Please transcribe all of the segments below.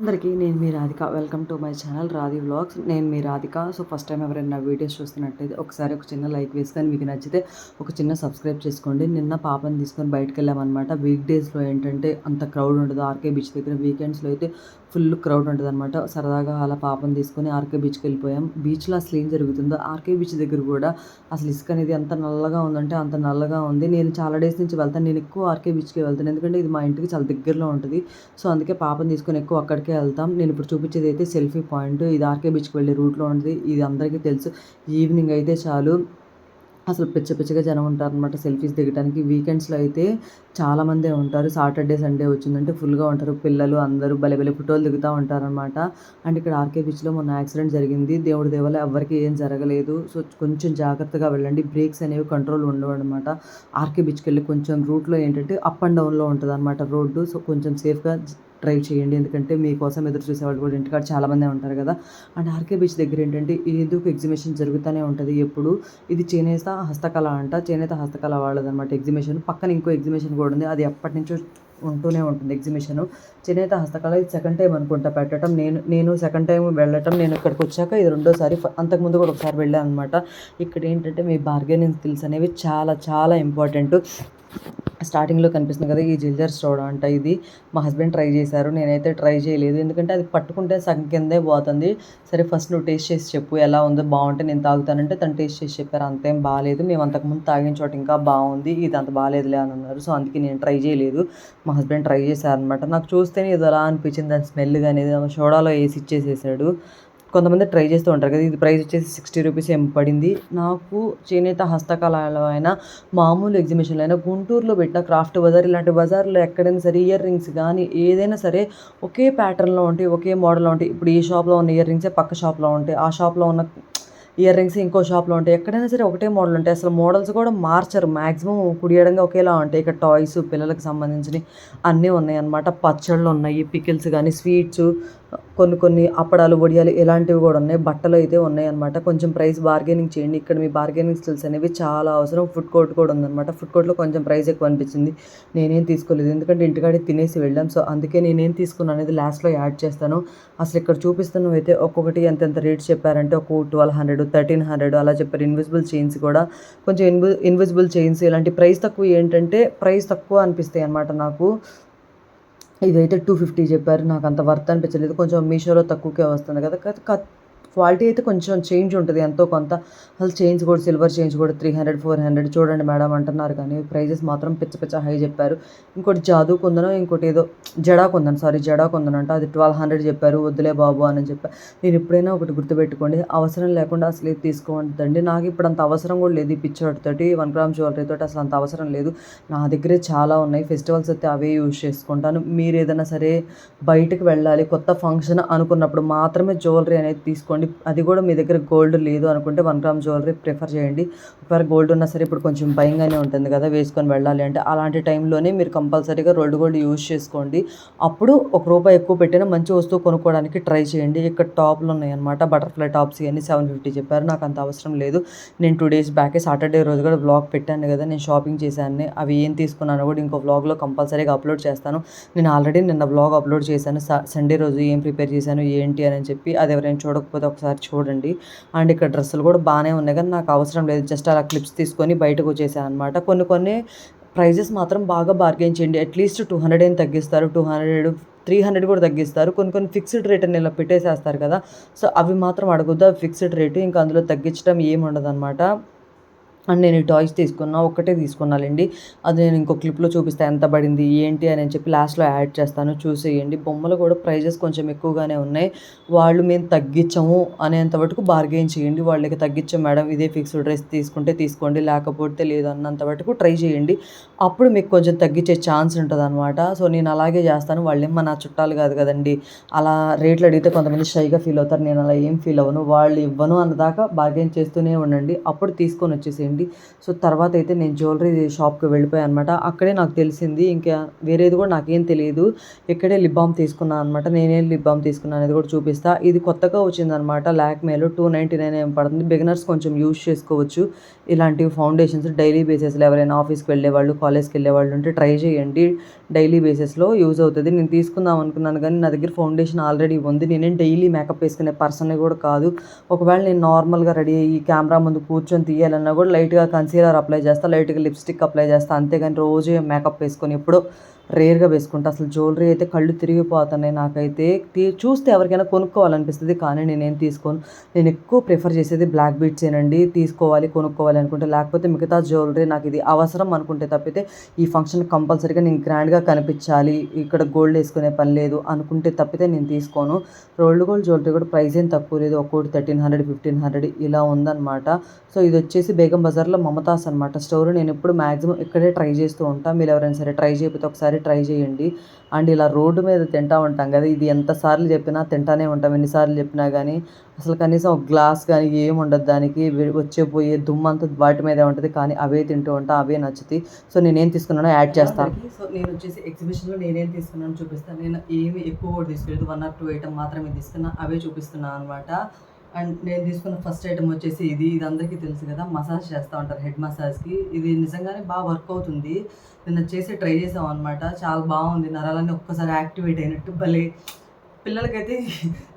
అందరికీ నేను మీ Radhika. Welcome to my channel Radhi vlogs నేను మీ రాధిక. సో ఫస్ట్ టైం ఎవరైనా వీడియోస్ చూస్తున్నట్టయితే ఒకసారి ఒక చిన్న లైక్ వేసుకొని మీకు నచ్చితే ఒక చిన్న సబ్స్క్రైబ్ చేసుకోండి. నిన్న పాపని తీసుకొని బయటకు వెళ్ళామన్నమాట. వీక్ డేస్లో ఏంటంటే అంత క్రౌడ్ ఉండదు. ఆర్కే బీచ్ దగ్గర వీకెండ్స్లో అయితే ఫుల్ క్రౌడ్ ఉంటుంది అనమాట సరదాగా అలా పాపం తీసుకొని ఆర్కే బీచ్కి వెళ్ళిపోయాం. బీచ్లో అసలు ఏం జరుగుతుందో ఆర్కే బీచ్ దగ్గర కూడా అసలు ఇసుక అనేది ఎంత నల్లగా ఉందంటే అంత నల్లగా ఉంది. నేను చాలా డేస్ నుంచి వెళ్తాను. నేను ఎక్కువ ఆర్కే బీచ్కి వెళ్తాను. ఎందుకంటే ఇది మా ఇంటికి చాలా దగ్గరలో ఉంటుంది. సో అందుకే పాపం తీసుకొని ఎక్కువ అక్కడికే వెళ్తాం. నేను ఇప్పుడు చూపించేది అయితే సెల్ఫీ పాయింట్. ఇది ఆర్కే బీచ్కి వెళ్ళే రూట్లో ఉంటుంది. ఇది అందరికీ తెలుసు. ఈవినింగ్ అయితే చాలు. అసలు పిచ్చ పిచ్చగా జనం ఉంటారు అనమాట సెల్ఫీస్ దిగడానికి వీకెండ్స్లో అయితే చాలామందే ఉంటారు. సాటర్డే సండే వచ్చిందంటే ఫుల్గా ఉంటారు. పిల్లలు అందరూ భలే భలే ఫోటోలు దిగుతూ ఉంటారనమాట అండ్ ఇక్కడ ఆర్కే బీచ్లో మొన్న యాక్సిడెంట్ జరిగింది. దేవుడి దేవల ఎవరికి ఏం జరగలేదు. సో కొంచెం జాగ్రత్తగా వెళ్ళండి. బ్రేక్స్ అనేవి కంట్రోల్ ఉండవు అనమాట ఆర్కే బీచ్కి వెళ్ళి కొంచెం రూట్లో ఏంటంటే అప్ అండ్ డౌన్లో ఉంటుంది అనమాట రోడ్డు. సో కొంచెం సేఫ్గా డ్రైవ్ చేయండి. ఎందుకంటే మీకోసం ఎదురు చూసేవాళ్ళు కూడా ఇంటికాడ చాలామంది ఉంటారు కదా. అండ్ ఆర్కే బీచ్ దగ్గర ఏంటంటే ఏదో ఒక ఎగ్జిబిషన్ జరుగుతూనే ఉంటుంది? ఎప్పుడు? ఇది చేనేత హస్తకళ అంట. చేనేత హస్తకళ వాళ్ళదన్నమాట ఎగ్జిబిషన్. పక్కన ఇంకో ఎగ్జిబిషన్ కూడా ఉంది. అది ఎప్పటి నుంచో ఉంటూనే ఉంటుంది ఎగ్జిబిషన్. చేనేత హస్తకళ ఇది సెకండ్ టైం అనుకుంటా పెట్టడం నేను నేను సెకండ్ టైం వెళ్ళటం. నేను ఇక్కడికి వచ్చాక ఇది రెండోసారి అంతకుముందు కూడా ఒకసారి వెళ్ళాను అనమాట ఇక్కడ ఏంటంటే మీ బార్గెనింగ్ స్కిల్స్ అనేవి చాలా చాలా ఇంపార్టెంట్ స్టార్టింగ్లో కనిపిస్తుంది కదా ఈ జింజర్ సోడా అంట ఇది. మా హస్బెండ్ ట్రై చేశారు నేనైతే ట్రై చేయలేదు. ఎందుకంటే అది పట్టుకుంటే సగం కిందే పోతుంది. సరే ఫస్ట్ నువ్వు టేస్ట్ చేసి చెప్పు ఎలా ఉందో బాగుంటే నేను తాగుతానంటే తను టేస్ట్ చేసి చెప్పారు అంతేం బాగాలేదు మేము అంతకుముందు తాగిన చోట ఇంకా బాగుంది ఇది అంత బాగాలేదులే అని అన్నారు. సో అందుకే నేను ట్రై చేయలేదు. మా హస్బెండ్ ట్రై చేశారనమాట నాకు చూస్తేనే ఇది ఎలా అనిపించింది దాని స్మెల్ కానీ సోడాలో వేసి ఇచ్చేసేసాడు. కొంతమంది ట్రై చేస్తూ ఉంటారు కదా ఇది ప్రైస్ వచ్చేసి సిక్స్టీ రూపీస్ ఏం పడింది. నాకు చేనేత హస్తకళలో అయినా మామూలు ఎగ్జిబిషన్లో అయినా గుంటూరులో పెట్టిన క్రాఫ్ట్ బజార్ ఇలాంటి బజార్లో ఎక్కడైనా సరే ఇయర్ రింగ్స్ కానీ ఏదైనా సరే ఒకే ప్యాటర్న్లో ఉంటాయి ఒకే మోడల్లో ఉంటాయి. ఇప్పుడు ఈ షాప్లో ఉన్న ఇయర్ రింగ్సే పక్క షాప్లో ఉంటాయి ఆ షాప్లో ఉన్న ఇయర్ రింగ్స్ ఇంకో షాప్లో ఉంటాయి. ఎక్కడైనా సరే ఒకటే మోడల్ ఉంటాయి. అసలు మోడల్స్ కూడా మార్చరు. మ్యాక్సిమం కుడియడంగా ఒకేలా ఉంటాయి. ఇక్కడ టాయ్స్ పిల్లలకు సంబంధించినవి అన్నీ ఉన్నాయి అన్నమాట పచ్చళ్ళు ఉన్నాయి పికిల్స్ కానీ స్వీట్స్ కొన్ని కొన్ని అప్పడాలు వడియాలు ఇలాంటివి కూడా ఉన్నాయి. బట్టలు అయితే ఉన్నాయి అనమాట కొంచెం ప్రైస్ బార్గెనింగ్ చేయండి. ఇక్కడ మీ బార్గెనింగ్ స్కిల్స్ అనేవి చాలా అవసరం. ఫుడ్ కోర్ట్ కూడా ఉందన్నమాట. ఫుడ్ కోర్ట్లో కొంచెం ప్రైస్ ఎక్కువ అనిపించింది. నేనేం తీసుకోలేదు. ఎందుకంటే ఇంటికాడే తినేసి వెళ్ళాం. సో అందుకే నేనేం తీసుకున్నాను అనేది లాస్ట్లో యాడ్ చేస్తాను. అసలు ఇక్కడ చూపిస్తున్నవి అయితే ఒక్కొక్కటి ఎంతెంత రేట్స్ చెప్పారంటే ఒక ట్వెల్వ్ హండ్రెడ్ థర్టీన్ హండ్రెడ్ అలా చెప్పారు. ఇన్విజిబుల్ చైన్స్ కూడా. కొంచెం ఇన్వి ఇన్విజిబుల్ చైన్స్ ఇలాంటి ప్రైస్ తక్కువ ఏంటంటే ప్రైస్ తక్కువ అనిపిస్తాయి అనమాట నాకు. ఇదైతే టూ ఫిఫ్టీ చెప్పారు. నాకు అంత వర్త్ అనిపించలేదు. కొంచెం మీషోలో తక్కువకే వస్తుంది కదా. క్వాలిటీ అయితే కొంచెం చేంజ్ ఉంటుంది ఎంతో కొంత. అసలు చేంజ్ కూడా సిల్వర్ చేంజ్ కూడా త్రీ హండ్రెడ్ ఫోర్ హండ్రెడ్ చూడండి మేడం అంటున్నారు కానీ ప్రైజెస్ మాత్రం పిచ్చ పిచ్చ హై చెప్పారు. ఇంకోటి జాదు కొందను ఇంకోటి ఏదో జడా కొందను సారీ జడా కొందను అంట. అది ట్వెల్వ్ హండ్రెడ్ చెప్పారు వద్దులే బాబు అని చెప్పారు నేను ఎప్పుడైనా ఒకటి గుర్తుపెట్టుకోండి. అవసరం లేకుండా అసలు ఇది తీసుకోవద్దండి. నాకు ఇప్పుడు అంత అవసరం కూడా లేదు ఈ పిచ్చోటితోటి వన్ గ్రామ్ జ్యువెలరీతో అసలు అంత అవసరం లేదు. నా దగ్గరే చాలా ఉన్నాయి. ఫెస్టివల్స్ అయితే అవే యూజ్ చేసుకుంటాను. మీరు ఏదైనా సరే బయటకు వెళ్ళాలి కొత్త ఫంక్షన్ అనుకున్నప్పుడు మాత్రమే జ్యువెలరీ అనేది తీసుకోండి అది కూడా మీ దగ్గర గోల్డ్ లేదు అనుకుంటే వన్ గ్రామ్ జ్యువెలరీ ప్రిఫర్ చేయండి. ఒకవేళ గోల్డ్ ఉన్నా సరే ఇప్పుడు కొంచెం భయంగానే ఉంటుంది కదా వేసుకొని వెళ్ళాలి అంటే అలాంటి టైంలోనే మీరు కంపల్సరీగా రోల్డ్ గోల్డ్ యూజ్ చేసుకోండి. అప్పుడు ఒక రూపాయి ఎక్కువ పెట్టినా మంచి వస్తువు కొనుక్కోవడానికి ట్రై చేయండి. ఇక్కడ టాప్లు ఉన్నాయి అనమాట బటర్ఫ్లై టాప్స్ ఇవన్నీ సెవెన్ ఫిఫ్టీ చెప్పారు. నాకు అంత అవసరం లేదు. నేను టూ డేస్ బ్యాకే సాటర్డే రోజు కూడా బ్లాగ్ పెట్టాను కదా. నేను షాపింగ్ చేశాను. అవి ఏం తీసుకున్నాను కూడా ఇంకో బ్లాగ్లో కంపల్సరీగా అప్లోడ్ చేస్తాను. నేను ఆల్రెడీ నిన్న బ్లాగ్ అప్లోడ్ చేశాను. సండే రోజు ఏం ప్రిపేర్ చేశాను ఏంటి అని చెప్పి అది ఎవరైనా చూడకపోతే ఒకసారి చూడండి. అండ్ ఇక్కడ డ్రెస్సులు కూడా బాగానే ఉన్నాయి కానీ నాకు అవసరం లేదు. జస్ట్ అలా క్లిప్స్ తీసుకొని బయటకు వచ్చేసాను అనమాట కొన్ని కొన్ని ప్రైజెస్ మాత్రం బాగా బార్గెన్ చేయండి. అట్లీస్ట్ టూ హండ్రెడ్ ఏం తగ్గిస్తారు? టూ హండ్రెడ్ త్రీ హండ్రెడ్ కూడా తగ్గిస్తారు. కొన్ని కొన్ని ఫిక్స్డ్ రేట్ అని ఇలా పెట్టేసేస్తారు కదా. సో అవి మాత్రం అడగొద్దు. అవి ఫిక్స్డ్ రేటు. ఇంకా అందులో తగ్గించడం ఏమి ఉండదు అనమాట అండ్ నేను ఈ టాయ్స్ తీసుకున్నా ఒక్కటే తీసుకున్నానండి అది నేను ఇంకో క్లిప్లో చూపిస్తే ఎంత పడింది ఏంటి అని చెప్పి లాస్ట్లో యాడ్ చేస్తాను. చూసేయండి. బొమ్మలు కూడా ప్రైజెస్ కొంచెం ఎక్కువగానే ఉన్నాయి. వాళ్ళు మేము తగ్గించము అనేంత వరకు బార్గెయిన్ చేయండి. వాళ్ళకి తగ్గించాం మేడం ఇదే ఫిక్స్డ్ డ్రెస్ తీసుకుంటే తీసుకోండి లేకపోతే లేదు అన్నంత వరకు ట్రై చేయండి. అప్పుడు మీకు కొంచెం తగ్గించే ఛాన్స్ ఉంటుంది అనమాట సో నేను అలాగే చేస్తాను. వాళ్ళేమో నా చుట్టాలు కాదు కదండి. అలా రేట్లు అడిగితే కొంతమంది షైగా ఫీల్ అవుతారు. నేను అలా ఏం ఫీల్ అవ్వను. వాళ్ళు ఇవ్వను అన్నదాకా బార్గెయిన్ చేస్తూనే ఉండండి. అప్పుడు తీసుకొని వచ్చేసేయండి. సో తర్వాత అయితే నేను జ్యువెలరీ షాప్కి వెళ్ళిపోయాను అనమాట అక్కడే నాకు తెలిసింది ఇంకా వేరేది కూడా నాకేం తెలియదు. ఇక్కడే లిప్ బామ్ తీసుకున్నాను అనమాట నేనేం లిప్ బామ్ తీసుకున్నాను అనేది కూడా చూపిస్తా. ఇది కొత్తగా వచ్చిందనమాట లాక్మేలో టూ నైంటీ నైన్ ఏం పడుతుంది. బిగినర్స్ కొంచెం యూజ్ చేసుకోవచ్చు. ఇలాంటివి ఫౌండేషన్స్ డైలీ బేసిస్లో ఎవరైనా ఆఫీస్కి వెళ్ళే వాళ్ళు కాలేజ్కి వెళ్ళే వాళ్ళు ఉంటే ట్రై చేయండి. డైలీ బేసిస్లో యూజ్ అవుతుంది. నేను తీసుకుందాం అనుకున్నాను కానీ నా దగ్గర ఫౌండేషన్ ఆల్రెడీ ఉంది. నేనేం డైలీ మేకప్ వేసుకునే పర్సన్ కూడా కాదు. ఒకవేళ నేను నార్మల్గా రెడీ అయ్యి కెమెరా ముందు కూర్చొని తీయాలన్నా కూడా లైట్గా కన్సీలర్ అప్లై చేస్తా లైట్గా లిప్స్టిక్ అప్లై చేస్తా. అంతేగాని రోజు మేకప్ వేసుకొని ఎప్పుడో రేర్గా వేసుకుంటా. అసలు జ్యువెలరీ అయితే కళ్ళు తిరిగిపోతున్నాయి నాకైతే. తీ- చూస్తే ఎవరికైనా కొనుక్కోవాలనిపిస్తుంది కానీ నేనేం తీసుకోను. నేను ఎక్కువ ప్రిఫర్ చేసేది బ్లాక్ బీట్స్ ఏనండి తీసుకోవాలి కొనుక్కోవాలి అనుకుంటే. లేకపోతే మిగతా జ్యువెలరీ నాకు ఇది అవసరం అనుకుంటే తప్పితే ఈ ఫంక్షన్ కంపల్సరీగా నేను గ్రాండ్గా కనిపించాలి. ఇక్కడ గోల్డ్ వేసుకునే పని లేదు అనుకుంటే తప్పితే నేను తీసుకోను. రోల్డ్ గోల్డ్ జ్యువెలరీ కూడా ప్రైస్ ఏం తక్కువ లేదు. ఒక్కోటి థర్టీన్ హండ్రెడ్ ఫిఫ్టీన్ హండ్రెడ్ ఇలా ఉందన్నమాట. సో ఇది వచ్చేసి బేగం బజార్లో మమతాస్ అనమాట స్టోర్ నేను ఎప్పుడు మ్యాక్సిమం ఇక్కడే ట్రై చేస్తూ ఉంటాను మీరు ఎవరైనా సరే ట్రై చేయకపోతే ఒకసారి ట్రై చేయండి. అండ్ ఇలా రోడ్డు మీద తింటా ఉంటాం కదా ఇది ఎంతసార్లు చెప్పినా తింటానే ఉంటాం. ఎన్నిసార్లు చెప్పినా కానీ అసలు కనీసం ఒక గ్లాస్ కానీ ఏం ఉండదు దానికి. వచ్చే పోయే దుమ్మంతా వాటి మీదే ఉంటుంది కానీ అవే తింటూ ఉంటా అవే నచ్చుతాయి. సో నేనేం తీసుకున్నానో యాడ్ చేస్తాను సో నేను వచ్చేసి ఎగ్జిబిషన్లో నేనేం తీసుకున్నాను చూపిస్తాను నేను ఏమి ఎక్కువ కూడా తీసుకోలేదు వన్ ఆర్ టూ ఐటమ్ మాత్రమే తీసుకున్నా అవే చూపిస్తున్నాను అనమాట అండ్ నేను తీసుకున్న ఫస్ట్ ఐటమ్ వచ్చేసి ఇది ఇది అందరికీ తెలుసు కదా మసాజ్ చేస్తూ ఉంటారు హెడ్ మసాజ్కి. ఇది నిజంగానే బాగా వర్క్ అవుతుంది. నిన్న చేసి ట్రై చేసాం అనమాట చాలా బాగుంది. నరాలన్నీ ఒక్కసారి యాక్టివేట్ అయినట్టు. భలే! పిల్లలకైతే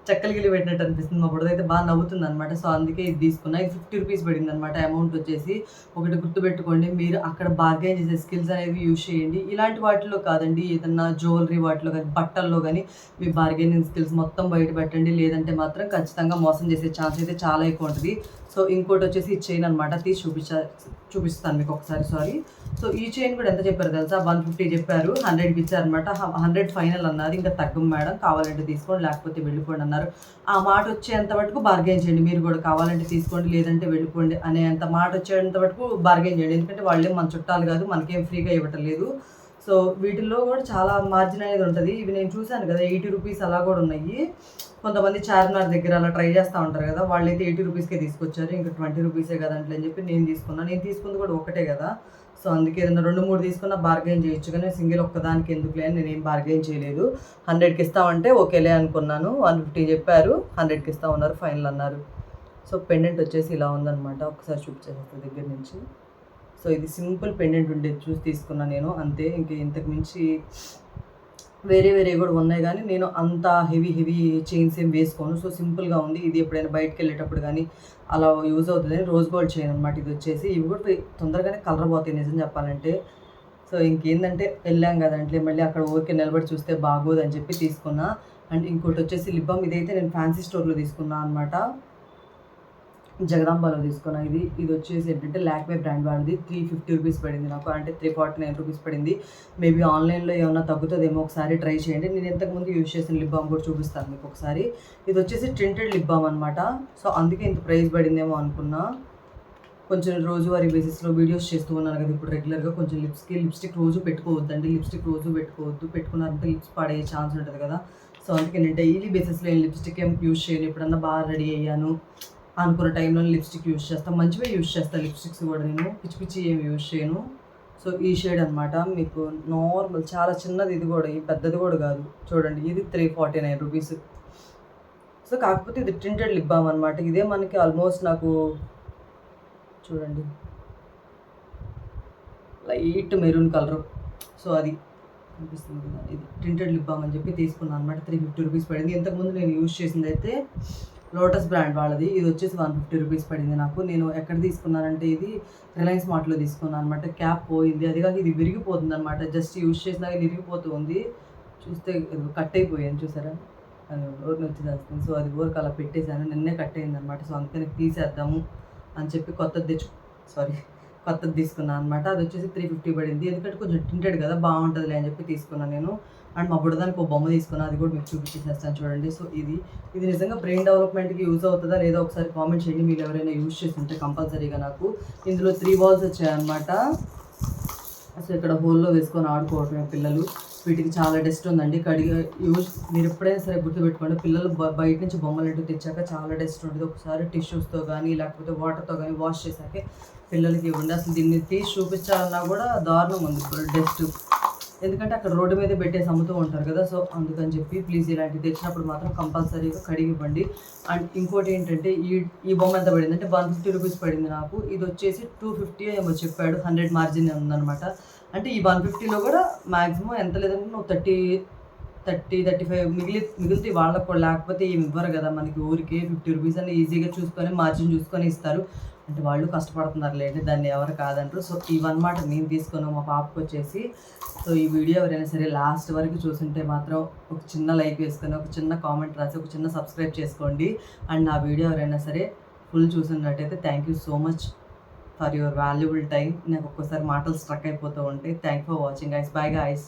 చెక్కలు గిల్లి పెట్టినట్టు అనిపిస్తుంది. మా బుడదైతే బాగా నవ్వుతుంది అనమాట సో అందుకే ఇది తీసుకున్నా. ఇది ఫిఫ్టీ రూపీస్ పడింది అనమాట అమౌంట్ వచ్చేసి. ఒకటి గుర్తుపెట్టుకోండి. మీరు అక్కడ బార్గెన్ చేసే స్కిల్స్ అనేవి యూజ్ చేయండి. ఇలాంటి వాటిలో కాదండి. ఏదన్నా జ్యువెలరీ వాటిలో కానీ బట్టల్లో కానీ మీ బార్గెనింగ్ స్కిల్స్ మొత్తం బయట పెట్టండి. లేదంటే మాత్రం ఖచ్చితంగా మోసం చేసే ఛాన్స్ అయితే చాలా ఎక్కువ ఉంటుంది. సో ఇంకోటి వచ్చేసి ఈ చైన్ అనమాట తీసి చూపించా చూపిస్తాను మీకు ఒకసారి. సారీ. సో ఈ చైన్ కూడా ఎంత చెప్పారు తెలుసా? వన్ ఫిఫ్టీ చెప్పారు. హండ్రెడ్కి ఇచ్చారనమాట హండ్రెడ్ ఫైనల్ అన్నారు. ఇంకా తగ్గం మేడం. కావాలంటే తీసుకోండి. లేకపోతే వెళ్ళిపోండి అన్నారు. ఆ మాట వచ్చేంత వరకు బార్గెన్ చేయండి. మీరు కూడా కావాలంటే తీసుకోండి లేదంటే వెళ్ళిపోండి అనేంత మాట వచ్చేంత వరకు బార్గెన్ చేయండి. ఎందుకంటే వాళ్ళేం మన చుట్టాలు కాదు మనకేం ఫ్రీగా ఇవ్వటం లేదు. సో వీటిల్లో కూడా చాలా మార్జిన్ అనేది ఉంటుంది. ఇవి నేను చూశాను కదా ఎయిటీ రూపీస్ అలా కూడా ఉన్నాయి. కొంతమంది చార్మినార్ దగ్గర అలా ట్రై చేస్తూ ఉంటారు కదా వాళ్ళైతే ఎయిటీ రూపీస్కే తీసుకొచ్చారు. ఇంకా ట్వంటీ రూపీసే కదా అని చెప్పి నేను తీసుకున్నాను నేను తీసుకుంది కూడా ఒకటే కదా. సో అందుకే ఏదైనా రెండు మూడు తీసుకున్న బార్గెయిన్ చేయొచ్చు. కానీ సింగిల్ ఒక్కదానికి ఎందుకులే అని నేనేం బార్గెయిన్ చేయలేదు. హండ్రెడ్కి ఇస్తామంటే ఓకేలే అనుకున్నాను. వన్ ఫిఫ్టీ చెప్పారు. హండ్రెడ్కి ఇస్తా ఉన్నారు. ఫైనల్ అన్నారు. సో పెండెంట్ వచ్చేసి ఇలా ఉందన్నమాట. ఒకసారి చూపించేస్తాను దగ్గర నుంచి. సో ఇది సింపుల్ పెండెంట్ ఉండేది. చూసి తీసుకున్నా నేను. అంతే. ఇంక ఇంతకు మించి వేరే వేరే కూడా ఉన్నాయి కానీ నేను అంత హెవీ హెవీ చైన్స్ ఏం వేసుకోను. సో సింపుల్గా ఉంది. ఇది ఎప్పుడైనా బయటకు వెళ్ళేటప్పుడు కానీ అలా యూజ్ అవుతుందని రోజ్ గోల్డ్ చైన్ అనమాట ఇది వచ్చేసి. ఇవి కూడా తొందరగానే కలర్ పోతాయి నిజం చెప్పాలంటే. సో ఇంకేందంటే వెళ్ళాం కదంటే మళ్ళీ అక్కడ ఊరికే నిలబడి చూస్తే బాగోదు అని చెప్పి తీసుకున్నా. అండ్ ఇంకోటి వచ్చేసి లిబ్బం ఇదైతే నేను ఫ్యాన్సీ స్టోర్లో తీసుకున్నాను అనమాట జగదాంబాలో తీసుకున్న. ఇది ఇది వచ్చేసి ఏంటంటే లాక్మే బ్రాండ్ వాడిది. త్రీ ఫిఫ్టీ రూపీస్ పడింది నాకు. అంటే త్రీ ఫార్టీ నైన్ రూపీస్ పడింది. మేబీ ఆన్లైన్లో ఏమైనా తగ్గుతుందేమో ఒకసారి ట్రై చేయండి. నేను ఇంతకుముందు యూజ్ చేసిన లిప్ బామ్ కూడా చూపిస్తాను మీకు ఒకసారి. ఇది వచ్చేసి ప్రింటెడ్ లిప్ బామ్ అనమాట సో అందుకే ఇంత ప్రైస్ పడిందేమో అనుకున్నా. కొంచెం రోజువారీ బేసిస్లో వీడియోస్ చేస్తూ ఉన్నాను కదా ఇప్పుడు రెగ్యులర్గా కొంచెం లిప్స్కి లిప్స్టిక్ రోజు పెట్టుకోవద్దండి. లిప్స్టిక్ రోజు పెట్టుకోవద్దు. పెట్టుకున్నారంటే లిప్స్ పడే ఛాన్స్ ఉంటుంది కదా. సో అందుకే నేను డైలీ బేసిస్లో ఏం లిప్స్టిక్ ఏం యూజ్ చేయను. ఎప్పుడన్నా బాగా రెడీ అయ్యాను. అనుకున్న టైంలో లిప్స్టిక్ యూజ్ చేస్తాను మంచివే యూజ్ చేస్తాను లిప్స్టిక్స్ కూడా నేను. పిచ్చి పిచ్చి ఏమి యూజ్ చేయను. సో ఈ షేడ్ అనమాట మీకు నార్మల్ చాలా చిన్నది ఇది కూడా ఈ పెద్దది కూడా కాదు. చూడండి ఇది three forty nine rupees so కాకపోతే ఇది ప్రింటెడ్ లిప్ బామ్ అనమాట ఇదే మనకి ఆల్మోస్ట్ నాకు చూడండి. లైట్ మెరూన్ కలర్ సో అది అనిపిస్తుంది. కదా ఇది ప్రింటెడ్ లిప్ బామ్ అని చెప్పి తీసుకున్నాను అనమాట త్రీ ఫిఫ్టీ రూపీస్ పడింది. ఇంతకుముందు నేను యూజ్ చేసింది అయితే లోటస్ బ్రాండ్ వాళ్ళది. ఇది వచ్చేసి వన్ ఫిఫ్టీ రూపీస్ పడింది నాకు. నేను ఎక్కడ తీసుకున్నానంటే ఇది రిలయన్స్ మార్ట్లో తీసుకున్నాను అనమాట క్యాప్ పోయింది. అది కాక ఇది విరిగిపోతుంది అనమాట జస్ట్ యూజ్ చేసినాక విరిగిపోతూ ఉంది. చూస్తే ఇది కట్ అయిపోయాను. చూసారా? అది ఊరికి వచ్చి సో అది ఊరికి అలా పెట్టేశాను. నిన్నే కట్ అయింది అనమాట సో అందుకని తీసేద్దాము అని చెప్పి కొత్తది తెచ్చు సారీ కొత్తది తీసుకున్నాను అనమాట అది వచ్చేసి త్రీ ఫిఫ్టీ పడింది. ఎందుకంటే కొంచెం టింటెడ్ కదా బాగుంటుందిలే అని చెప్పి తీసుకున్నాను నేను. అండ్ మా బుడదానికి ఒక బొమ్మ తీసుకున్నా అది కూడా మీకు చూపించేసేస్తాను చూడండి. సో ఇది ఇది నిజంగా బ్రెయిన్ డెవలప్మెంట్కి యూజ్ అవుతుందా లేదా ఒకసారి కామెంట్ చేయండి. మీరు ఎవరైనా యూజ్ చేసి ఉంటే కంపల్సరీగా నాకు ఇందులో త్రీ బాల్స్ వచ్చాయన్నమాట. అసలు ఇక్కడ హోల్లో వేసుకొని ఆడుకోవటమే పిల్లలు. వీటికి చాలా డస్ట్ ఉందండి. కడిగి యూజ్ మీరు ఎప్పుడైనా సరే గుర్తుపెట్టుకోండి. పిల్లలు బయట నుంచి బొమ్మలు ఇంటికి తెచ్చాక చాలా డస్ట్ ఉంటుంది ఒకసారి టిష్యూస్తో కానీ లేకపోతే వాటర్తో కానీ వాష్ చేశాకే పిల్లలకి ఇవ్వండి. అసలు దీన్ని తీసి చూపించాలన్నా కూడా దారుణం ఉంది. ఇప్పుడు డస్ట్ ఎందుకంటే అక్కడ రోడ్డు మీద పెట్టేసి అమ్ముతూ ఉంటారు కదా సో అందుకని చెప్పి ప్లీజ్ ఇలాంటివి తెచ్చినప్పుడు మాత్రం కంపల్సరీగా కడిగి ఇవ్వండి అండ్ ఇంకోటి ఏంటంటే ఈ ఈ బొమ్మ ఎంత పడింది అంటే వన్ ఫిఫ్టీ రూపీస్ పడింది నాకు. ఇది వచ్చేసి టూ ఫిఫ్టీ ఏమో చెప్పాడు హండ్రెడ్ మార్జిన్ ఉందన్నమాట. అంటే ఈ వన్ ఫిఫ్టీలో కూడా మ్యాక్సిమం ఎంత లేదంటే నువ్వు థర్టీ థర్టీ థర్టీ ఫైవ్ మిగిలి మిగిలితే వాళ్ళకు కూడా లేకపోతే ఏమి ఇవ్వరు కదా మనకి ఊరికే. ఫిఫ్టీ రూపీస్ అని ఈజీగా చూసుకొని మార్జిన్ చూసుకొని ఇస్తారు. అంటే వాళ్ళు కష్టపడుతున్నారు లేండి దాన్ని ఎవరు కాదంటారు. సో ఇవన్నమాట నేను తీసుకున్నాను మా పాపకు వచ్చేసి సో ఈ వీడియో ఎవరైనా సరే లాస్ట్ వరకు చూసుంటే మాత్రం ఒక చిన్న లైక్ వేసుకొని ఒక చిన్న కామెంట్ రాసి ఒక చిన్న సబ్స్క్రైబ్ చేసుకోండి. అండ్ నా వీడియో ఎవరైనా సరే ఫుల్ చూసినట్టయితే thank you so much for your valuable time నాకు ఒక్కోసారి మాటలు స్ట్రక్ అయిపోతూ ఉంటాయి. థ్యాంక్ ఫర్ వాచింగ్ ఐస్ బాయ్ ఐస్